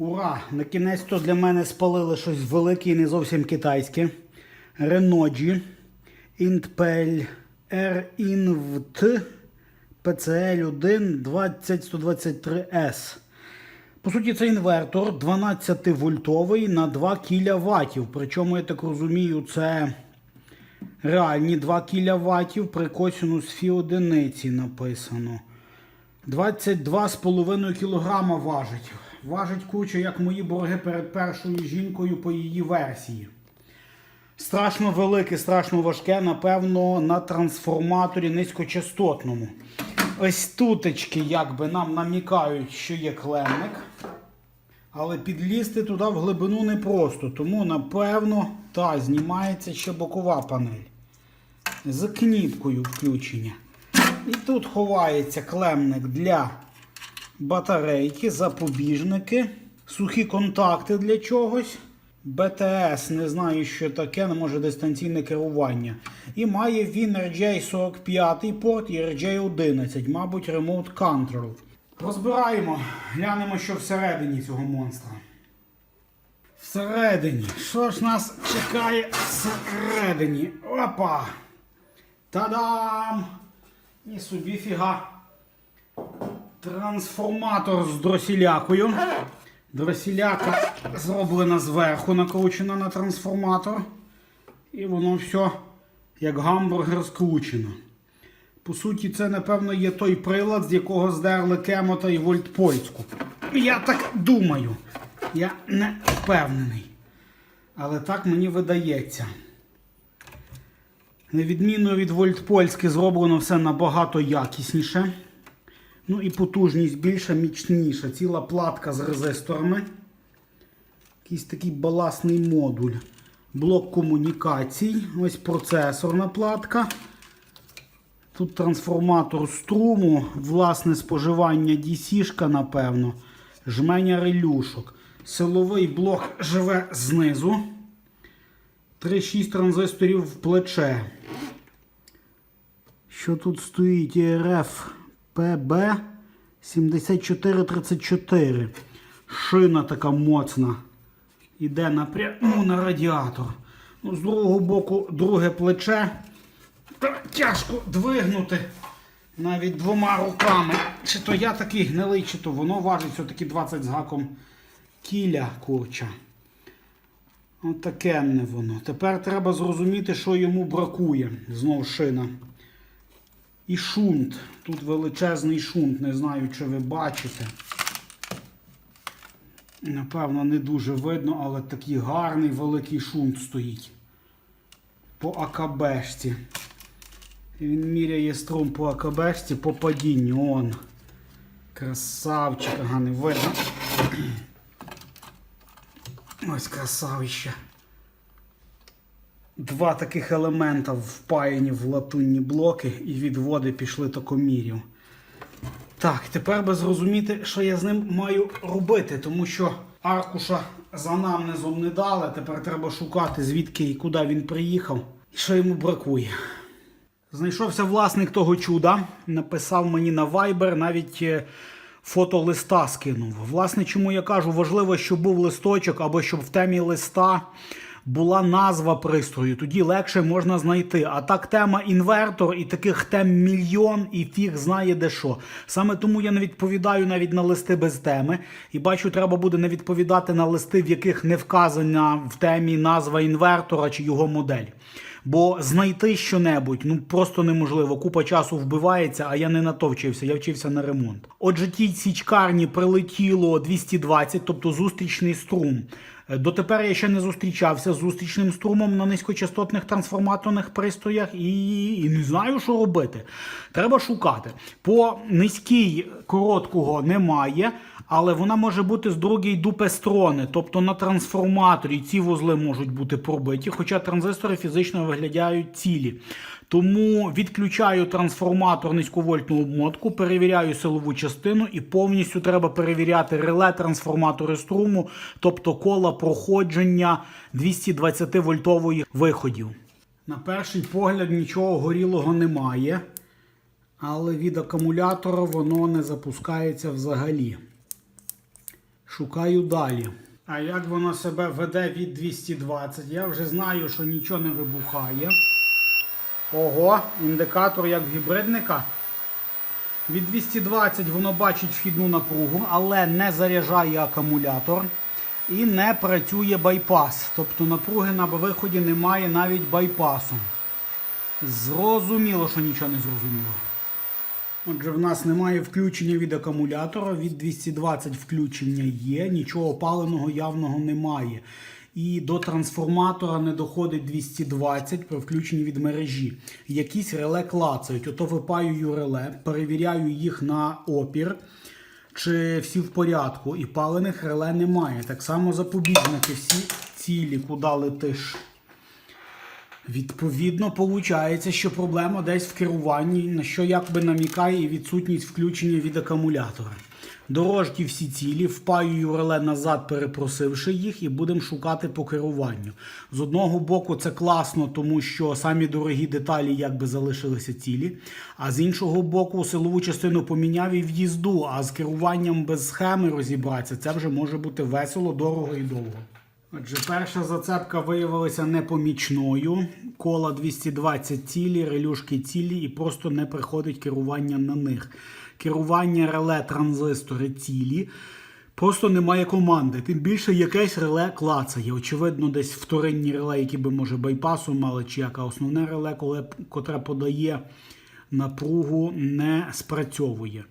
Ура! На кінець то для мене спалили щось велике і не зовсім китайське. Renogy Intpel R-INVT PCL1 20123S. По суті, це інвертор 12 вольтовий на 2 кВт. Причому, я так розумію, це реальні 2 кВт при косинус фі одиниці написано. 22,5 кг важить. Важить куча, як мої борги перед першою жінкою по її версії. Страшно велике, страшно важке, напевно, на трансформаторі низькочастотному. Ось тутечки якби нам намікають, що є клемник. Але підлізти туди в глибину непросто, тому, напевно, та знімається ще бокова панель. З кніпкою включення. І тут ховається клемник для батарейки, запобіжники, сухі контакти для чогось. БТС, не знаю, що таке, не може дистанційне керування. І має він RJ45 порт і RJ11, мабуть, Remote Control. Розбираємо, глянемо, що всередині цього монстра. Всередині. Що ж нас чекає всередині? Опа! Та-дам! І собі фіга. Трансформатор з дросілякою. Дросіляка зроблена зверху, накручена на трансформатор. І воно все як гамбургер скручено. По суті, це, напевно, є той прилад, з якого здерли Кемота і Вольтпольську. Я так думаю. Я не впевнений. Але так мені видається. На відміну від Вольтпольськи зроблено все набагато якісніше. Ну і потужність більша, міцніша. Ціла платка з резисторами. Якийсь такий баласний модуль. Блок комунікацій. Ось процесорна платка. Тут трансформатор струму, власне споживання DC-шка, напевно. Жменя релюшок. Силовий блок живе знизу. 3-6 транзисторів в плече. Що тут стоїть? РФ ПБ 7434. Шина така моцна. Іде напряму на радіатор. Ну, з другого боку, друге плече. Та тяжко двигнути навіть двома руками. Чи то я такий гнилий, чи то воно важить все-таки 20 з гаком кіля курча. Отаке не воно. Тепер треба зрозуміти, що йому бракує. Знову шина. І шунт. Тут величезний шунт. Не знаю, чи ви бачите. Напевно, не дуже видно, але такий гарний великий шунт стоїть. По АКБшці. Він міряє струм по АКБшці по падінню. Он. Красавчик, ага, не видно. Ось красавище. Два таких елемента впаяні в латунні блоки і відводи пішли токомірів. Так, тепер би зрозуміти, що я з ним маю робити, тому що аркуша за намнезом не дали. Тепер треба шукати, звідки і куди він приїхав, і що йому бракує. Знайшовся власник того чуда, написав мені на Viber, навіть е, фото листа скинув. Власне, чому я кажу, важливо, щоб був листочок або щоб в темі листа була назва пристрою, тоді легше можна знайти. А так тема інвертор і таких тем мільйон, і фіг знає де що. Саме тому я не відповідаю навіть на листи без теми. І бачу, треба буде не відповідати на листи, в яких не вказана в темі назва інвертора чи його модель. Бо знайти що-небудь ну просто неможливо. Купа часу вбивається, а я не на то вчився, я вчився на ремонт. Отже, тій січкарні прилетіло 220, тобто зустрічний струм. Е, Дотепер я ще не зустрічався з зустрічним струмом на низькочастотних трансформаторних пристроях і, і не знаю, що робити. Треба шукати. По низькій короткого немає, але вона може бути з другої дупи сторони. Тобто на трансформаторі ці вузли можуть бути пробиті, хоча транзистори фізично виглядають цілі. Тому відключаю трансформатор низьковольтну обмотку, перевіряю силову частину і повністю треба перевіряти реле трансформатори струму, тобто кола проходження 220 вольтової виходів. На перший погляд нічого горілого немає, але від акумулятора воно не запускається взагалі. Шукаю далі. А як воно себе веде від 220? Я вже знаю, що нічого не вибухає. Ого, індикатор як гібридника. Від 220 воно бачить вхідну напругу, але не заряджає акумулятор і не працює байпас. Тобто напруги на виході немає навіть байпасу. Зрозуміло, що нічого не зрозуміло. Отже, в нас немає включення від акумулятора, від 220 включення є, нічого опаленого явного немає. І до трансформатора не доходить 220 при включенні від мережі. Якісь реле клацають. Ото випаюю реле, перевіряю їх на опір, чи всі в порядку. І палених реле немає. Так само запобіжники всі цілі, куди летиш. Відповідно, виходить, що проблема десь в керуванні, на що якби намікає і відсутність включення від акумулятора. Дорожки всі цілі, впаюю реле назад, перепросивши їх, і будемо шукати по керуванню. З одного боку, це класно, тому що самі дорогі деталі якби залишилися цілі. А з іншого боку, силову частину поміняв і в'їзду, а з керуванням без схеми розібратися, це вже може бути весело, дорого і довго. Отже, перша зацепка виявилася непомічною. Кола 220 цілі, релюшки цілі, і просто не приходить керування на них. Керування реле транзистори цілі. Просто немає команди. Тим більше якесь реле клацає. Очевидно, десь вторинні реле, які би, може, байпасу мали, чи яка основне реле, коли, котре подає напругу, не спрацьовує.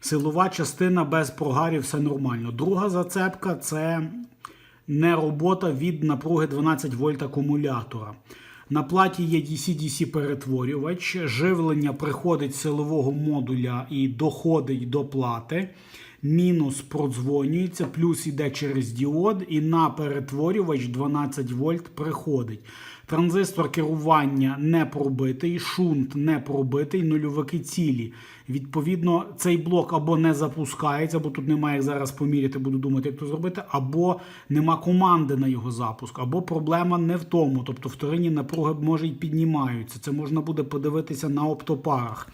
Силова частина без прогарів, все нормально. Друга зацепка це не робота від напруги 12 вольт акумулятора. На платі є DC-DC перетворювач, живлення приходить з силового модуля і доходить до плати. Мінус продзвонюється, плюс іде через діод, і на перетворювач 12 вольт приходить. Транзистор керування не пробитий, шунт не пробитий, нульовики цілі. Відповідно, цей блок або не запускається, бо тут немає як зараз поміряти, буду думати, як то зробити, або нема команди на його запуск, або проблема не в тому. Тобто вторинні напруги може й піднімаються. Це можна буде подивитися на оптопарах.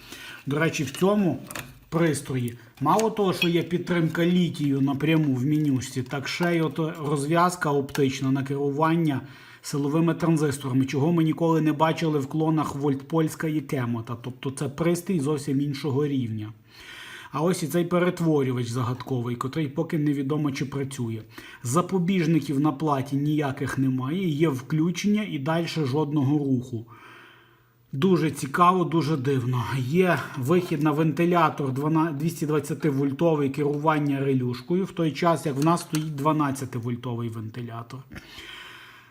До речі, в цьому пристрої. Мало того, що є підтримка літію напряму в менюшці, так ще й от розв'язка оптична на керування силовими транзисторами, чого ми ніколи не бачили в клонах Вольтпольська і Кемота. Тобто це пристрій зовсім іншого рівня. А ось і цей перетворювач загадковий, котрий поки невідомо чи працює. Запобіжників на платі ніяких немає, є включення і далі жодного руху. Дуже цікаво, дуже дивно. Є вихід на вентилятор 220 вольтовий керування релюшкою, в той час, як в нас стоїть 12 вольтовий вентилятор.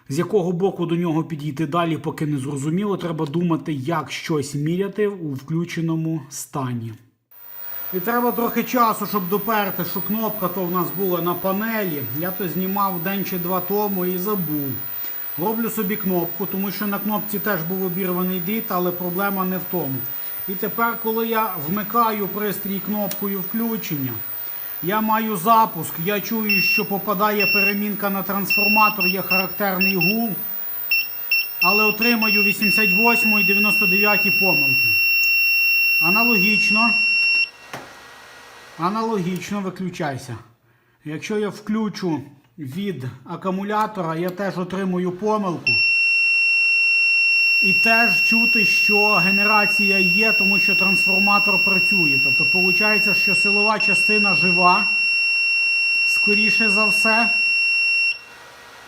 З якого боку до нього підійти далі, поки не зрозуміло, треба думати, як щось міряти у включеному стані. І треба трохи часу, щоб доперти, що кнопка то в нас була на панелі. Я то знімав день чи два тому і забув. Роблю собі кнопку, тому що на кнопці теж був обірваний дріт, але проблема не в тому. І тепер, коли я вмикаю пристрій кнопкою включення, я маю запуск, я чую, що попадає перемінка на трансформатор, є характерний гул, але отримаю 88 і 99 помилки. Аналогічно. Аналогічно виключайся. Якщо я включу від акумулятора, я теж отримую помилку. І теж чути, що генерація є, тому що трансформатор працює. Тобто, виходить, що силова частина жива, скоріше за все.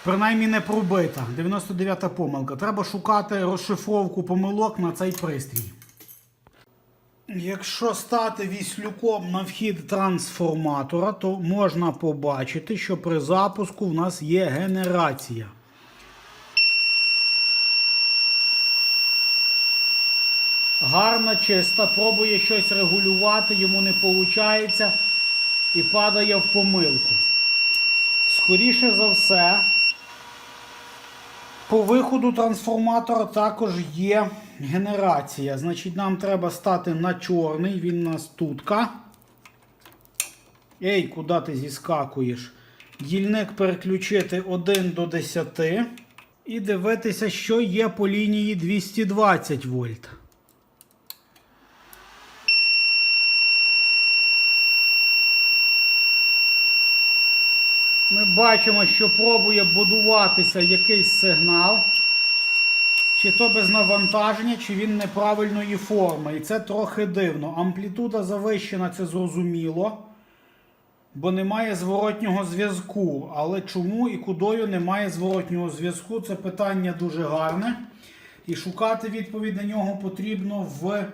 Принаймні не пробита. 99-та помилка. Треба шукати розшифровку помилок на цей пристрій. Якщо стати віслюком на вхід трансформатора, то можна побачити, що при запуску в нас є генерація. Гарна, чиста, пробує щось регулювати, йому не виходить і падає в помилку. Скоріше за все, по виходу трансформатора також є генерація. Значить, нам треба стати на чорний, він у нас тутка. Ей, куди ти зіскакуєш? Дільник переключити 1 до 10 і дивитися, що є по лінії 220 вольт. Бачимо, що пробує будуватися якийсь сигнал. Чи то без навантаження, чи він неправильної форми. І це трохи дивно. Амплітуда завищена, це зрозуміло. Бо немає зворотнього зв'язку. Але чому і кудою немає зворотнього зв'язку? Це питання дуже гарне. І шукати відповідь на нього потрібно в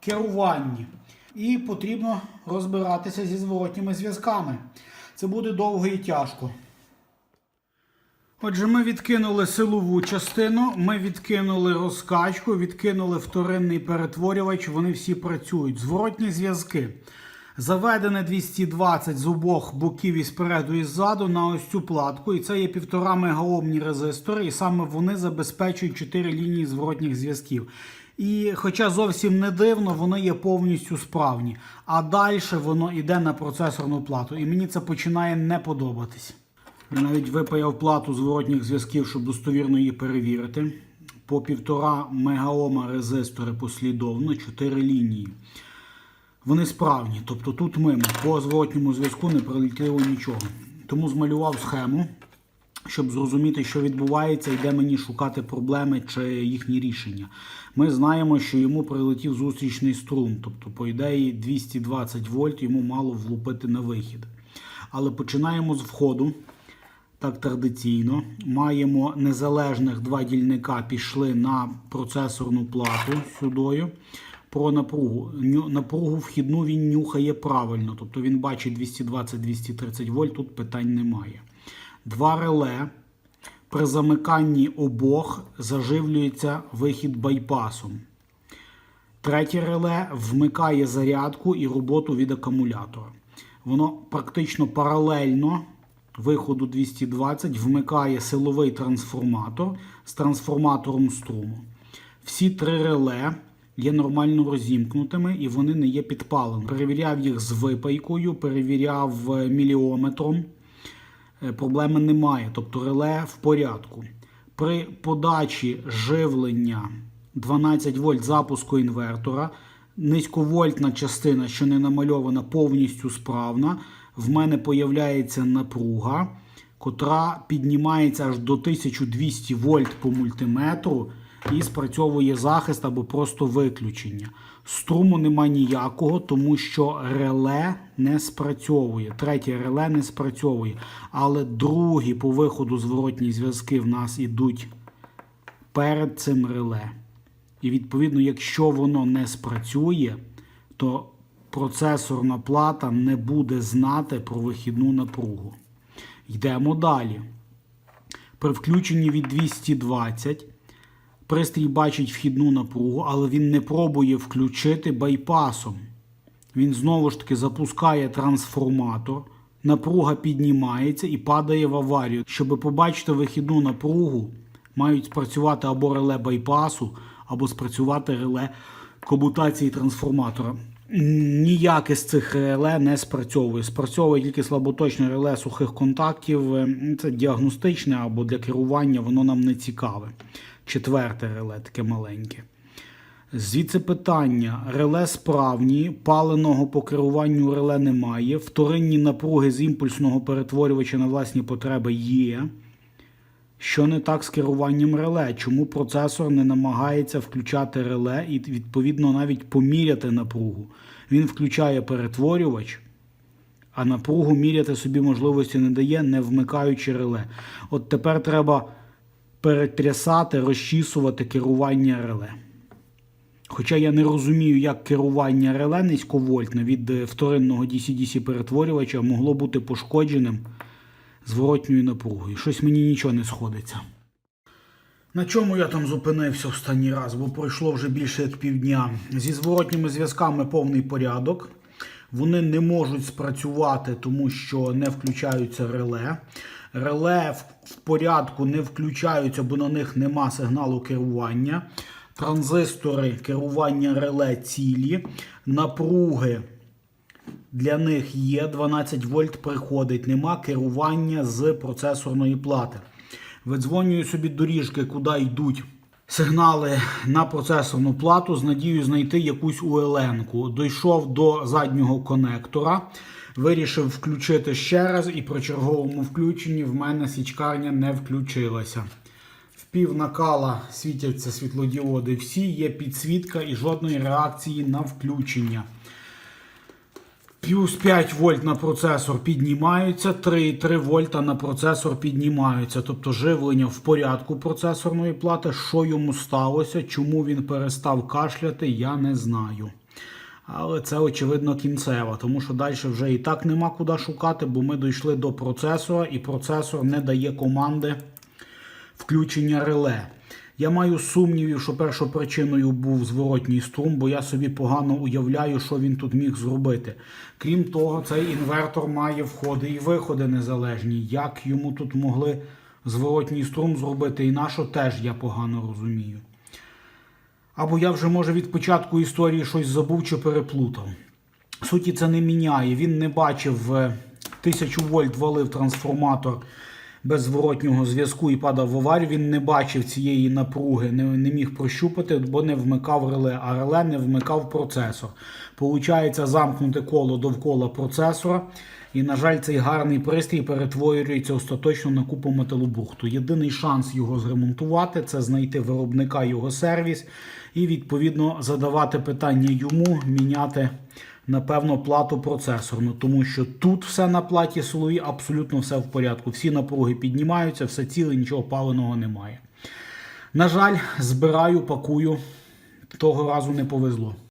керуванні. І потрібно розбиратися зі зворотніми зв'язками. Це буде довго і тяжко. Отже, ми відкинули силову частину, ми відкинули розкачку, відкинули вторинний перетворювач, вони всі працюють. Зворотні зв'язки. Заведене 220 з обох боків і спереду і ззаду на ось цю платку. І це є півтора мегаомні резистори, і саме вони забезпечують 4 лінії зворотніх зв'язків. І хоча зовсім не дивно, вони є повністю справні. А далі воно йде на процесорну плату. І мені це починає не подобатись. Навіть випаяв плату зворотніх зв'язків, щоб достовірно її перевірити. По півтора мегаома резистори послідовно, 4 лінії. Вони справні. Тобто тут мимо по зворотньому зв'язку не прилетіло нічого. Тому змалював схему, щоб зрозуміти, що відбувається, і де мені шукати проблеми чи їхні рішення. Ми знаємо, що йому прилетів зустрічний струм. Тобто, по ідеї, 220 вольт йому мало влупити на вихід. Але починаємо з входу. Так традиційно. Маємо незалежних два дільника пішли на процесорну плату сюдою. Про напругу. Напругу вхідну він нюхає правильно. Тобто він бачить 220-230 вольт, тут питань немає. Два реле. При замиканні обох заживлюється вихід байпасом. Третє реле вмикає зарядку і роботу від акумулятора. Воно практично паралельно виходу 220 вмикає силовий трансформатор з трансформатором струму. Всі три реле є нормально розімкнутими і вони не є підпаленими. Перевіряв їх з випайкою, перевіряв е, міліометром. Е, Проблеми немає, тобто реле в порядку. При подачі живлення 12 вольт запуску інвертора, низьковольтна частина, що не намальована, повністю справна. В мене появляється напруга, котра піднімається аж до 1200 вольт по мультиметру і спрацьовує захист або просто виключення. Струму нема ніякого, тому що реле не спрацьовує. Третє реле не спрацьовує. Але другі по виходу зворотні зв'язки в нас ідуть перед цим реле. І відповідно, якщо воно не спрацює, то процесорна плата не буде знати про вихідну напругу. Йдемо далі. При включенні від 220 пристрій бачить вхідну напругу, але він не пробує включити байпасом. Він знову ж таки запускає трансформатор, напруга піднімається і падає в аварію. Щоб побачити вихідну напругу, мають спрацювати або реле байпасу, або спрацювати реле комутації трансформатора. Ніяке з цих реле не спрацьовує. Спрацьовує тільки слаботочне реле сухих контактів. Е, Це діагностичне або для керування, воно нам не цікаве. Четверте реле, таке маленьке. Звідси питання: реле справні, паленого по керуванню реле немає, вторинні напруги з імпульсного перетворювача на власні потреби є. Що не так з керуванням реле? Чому процесор не намагається включати реле і відповідно навіть поміряти напругу? Він включає перетворювач, а напругу міряти собі можливості не дає, не вмикаючи реле. От тепер треба перетрясати, розчісувати керування реле. Хоча я не розумію, як керування реле низьковольтне від е, вторинного DC-DC перетворювача могло бути пошкодженим зворотньою напругою. Щось мені нічого не сходиться. На чому я там зупинився останній раз, бо пройшло вже більше як півдня. Зі зворотніми зв'язками повний порядок. Вони не можуть спрацювати, тому що не включаються реле. Реле в порядку не включаються, бо на них нема сигналу керування. Транзистори керування реле цілі, напруги для них є 12 вольт приходить, нема керування з процесорної плати. Видзвонюю собі доріжки, куди йдуть сигнали на процесорну плату з надією знайти якусь УЛН-ку. Дійшов до заднього конектора. Вирішив включити ще раз, і при черговому включенні в мене січкарня не включилася. В пів накала світяться світлодіоди всі, є підсвітка і жодної реакції на включення. Плюс 5 вольт на процесор піднімаються, 3,3 вольта на процесор піднімаються. Тобто живлення в порядку процесорної плати. Що йому сталося, чому він перестав кашляти, я не знаю. Але це очевидно кінцева, тому що далі вже і так нема куди шукати, бо ми дійшли до процесора, і процесор не дає команди включення реле. Я маю сумнівів, що першопричиною був зворотній струм, бо я собі погано уявляю, що він тут міг зробити. Крім того, цей інвертор має входи і виходи незалежні. Як йому тут могли зворотній струм зробити, і на що теж я погано розумію. Або я вже, може, від початку історії щось забув чи переплутав. Суті, це не міняє. Він не бачив е, 1000 вольт валив трансформатор без зворотнього зв'язку і падав в аварію. Він не бачив цієї напруги, не, не міг прощупати, бо не вмикав реле, а реле не вмикав процесор. Получається замкнуте коло довкола процесора. І, на жаль, цей гарний пристрій перетворюється остаточно на купу металобрухту. Єдиний шанс його зремонтувати це знайти виробника його сервіс і, відповідно, задавати питання йому, міняти, напевно, плату процесорну. Тому що тут все на платі силові, абсолютно все в порядку. Всі напруги піднімаються, все ціле, нічого паленого немає. На жаль, збираю, пакую. Того разу не повезло.